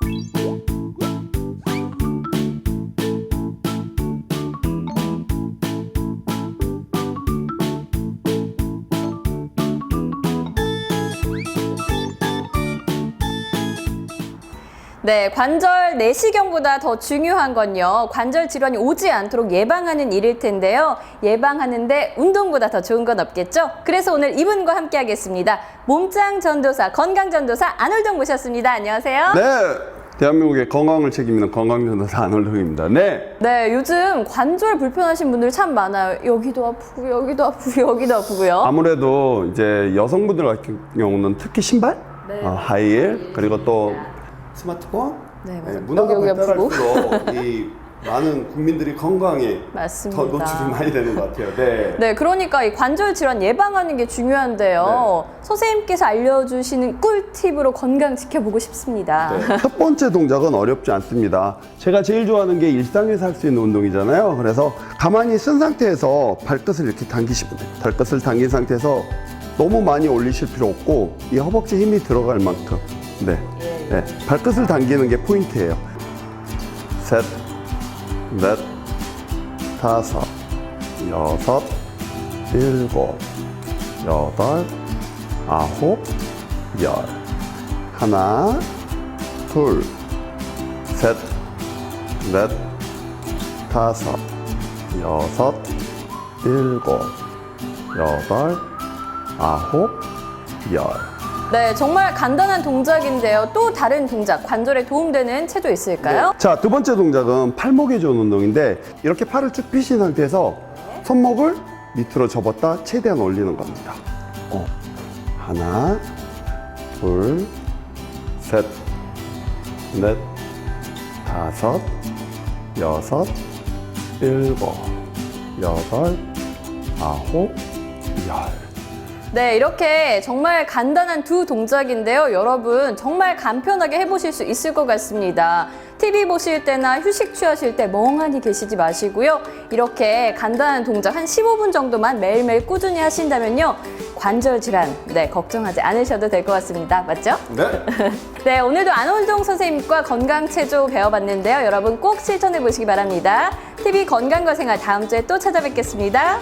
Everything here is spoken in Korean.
Música 네, 관절 내시경보다 더 중요한 건요. 관절 질환이 오지 않도록 예방하는 일일 텐데요. 예방하는데 운동보다 더 좋은 건 없겠죠? 그래서 오늘 이분과 함께 하겠습니다. 몸짱 전도사, 건강 전도사 안홀동 모셨습니다. 안녕하세요. 네, 대한민국의 건강을 책임지는 건강전도사 안월동입니다. 네, 네, 요즘 관절 불편하신 분들 참 많아요. 여기도 아프고 여기도 아프고 여기도 아프고요. 아무래도 이제 여성분들 같은 경우는 특히 신발, 네, 어, 하이힐, 그리고 또 스마트폰, 네, 맞아요. 문화가 여기, 여기. 발달할수록 이 많은 국민들이 건강에 맞습니다. 더 노출이 많이 되는 것 같아요. 네. 네, 그러니까 이 관절 질환 예방하는 게 중요한데요. 네. 선생님께서 알려주시는 꿀팁으로 건강 지켜보고 싶습니다. 네. 첫 번째 동작은 어렵지 않습니다. 제가 제일 좋아하는 게 일상에서 할 수 있는 운동이잖아요. 그래서 가만히 쓴 상태에서 발끝을 이렇게 당기시면 돼요. 발끝을 당긴 상태에서 너무 많이 올리실 필요 없고 이 허벅지 힘이 들어갈 만큼 네. 네. 발끝을 당기는 게 포인트예요. 셋, 넷, 다섯, 여섯, 일곱, 여덟, 아홉, 열. 하나, 둘, 셋, 넷, 다섯, 여섯, 일곱, 여덟, 아홉, 열. 네, 정말 간단한 동작인데요. 또 다른 동작, 관절에 도움되는 체조 있을까요? 자, 두 번째 동작은 팔목에 좋은 운동인데 이렇게 팔을 쭉 펴신 상태에서 손목을 밑으로 접었다 최대한 올리는 겁니다. 어. 하나, 둘, 셋, 넷, 다섯, 여섯, 일곱, 여덟, 아홉, 열. 네, 이렇게 정말 간단한 두 동작인데요. 여러분 정말 간편하게 해보실 수 있을 것 같습니다. TV 보실 때나 휴식 취하실 때 멍하니 계시지 마시고요. 이렇게 간단한 동작 한 15분 정도만 매일매일 꾸준히 하신다면요. 관절 질환, 네, 걱정하지 않으셔도 될 것 같습니다. 맞죠? 네. 네, 오늘도 안원종 선생님과 건강체조 배워봤는데요. 여러분 꼭 실천해 보시기 바랍니다. TV 건강과 생활 다음 주에 또 찾아뵙겠습니다.